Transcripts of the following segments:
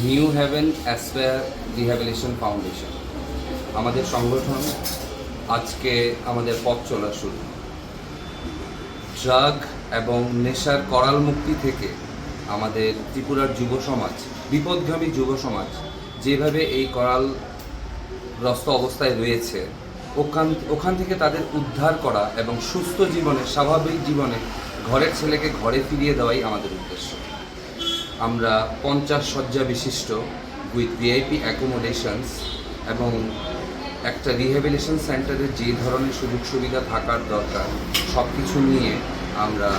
New Haven aspire rehabilitation foundation. আমাদের সংগঠন আজকে আমাদের পথ চলা শুরু। ড্রাগ এবং নেশার করাল মুক্তি থেকে আমাদের ত্রিপুরার যুব সমাজ, বিপদগামী যুব সমাজ, যেভাবে এই করাল গ্রস্ত অবস্থায় রয়েছে, ওখান ওখান থেকে তাদের উদ্ধার করা এবং সুস্থ জীবনে, স্বাভাবিক জীবনে ঘরের ছেলেকে ঘরে ফিরিয়ে দেওয়াই আমাদের উদ্দেশ্য। আমরা পঞ্চাশ শয্যা বিশিষ্ট উইথ ভিআইপি অ্যাকোমোডেশনস এবং একটা রিহ্যাবিলিটেশন সেন্টারে যে ধরনের সুযোগ সুবিধা থাকার দরকার সব কিছু নিয়ে আমরা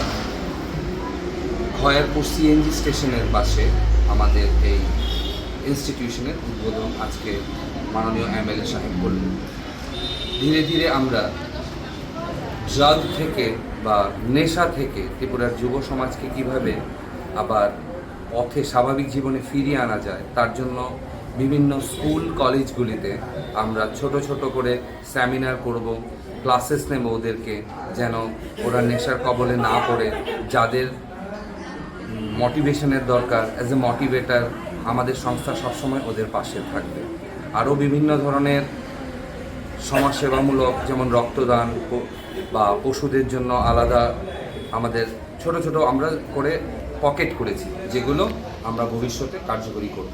খয়ারপুর সিএনজি স্টেশনের পাশে আমাদের এই ইনস্টিটিউশনের উদ্বোধন আজকে মাননীয় এম এমএলএ সাহেব করলেন। ধীরে ধীরে আমরা ড্রাগ থেকে বা নেশা থেকে ত্রিপুরার যুব সমাজকে কীভাবে আবার পথে স্বাভাবিক জীবনে ফিরিয়ে আনা যায়, তার জন্য বিভিন্ন স্কুল, কলেজগুলিতে আমরা ছোট ছোট করে সেমিনার করব, ক্লাসেস নেব ওদেরকে, যেন ওরা নেশার কবলে না পড়ে, যাদের মোটিভেশনের দরকার অ্যাজ এ মোটিভেটার আমাদের সংস্থা সবসময় ওদের পাশে থাকবে। আরও বিভিন্ন ধরনের সমাজসেবামূলক, যেমন রক্তদান বা পশুদের জন্য আলাদা আমাদের ছোট ছোট আমরা করে পকেট করেছি যেগুলো আমরা ভবিষ্যতে কার্যকরী করব।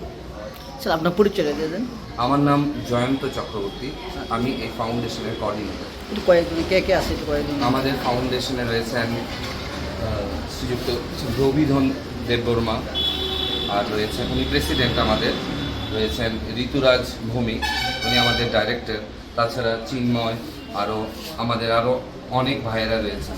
স্যার আপনার পরিচয় দিয়ে দেন। আমার নাম জয়ন্ত চক্রবর্তী আমি এই ফাউন্ডেশনের কোঅর্ডিনেটর একটু কয়েকদিন কে কে আছে একটু কয়েকদিন আমাদের ফাউন্ডেশনে রয়েছেন শ্রীযুক্ত রবিধন দেববর্মা আর রয়েছেন উনি প্রেসিডেন্ট আমাদের রয়েছেন ঋতুরাজ ভৌমিক উনি আমাদের ডাইরেক্টর তাছাড়া চিন্ময় আরও আমাদের আরও অনেক ভাইয়েরা রয়েছেন।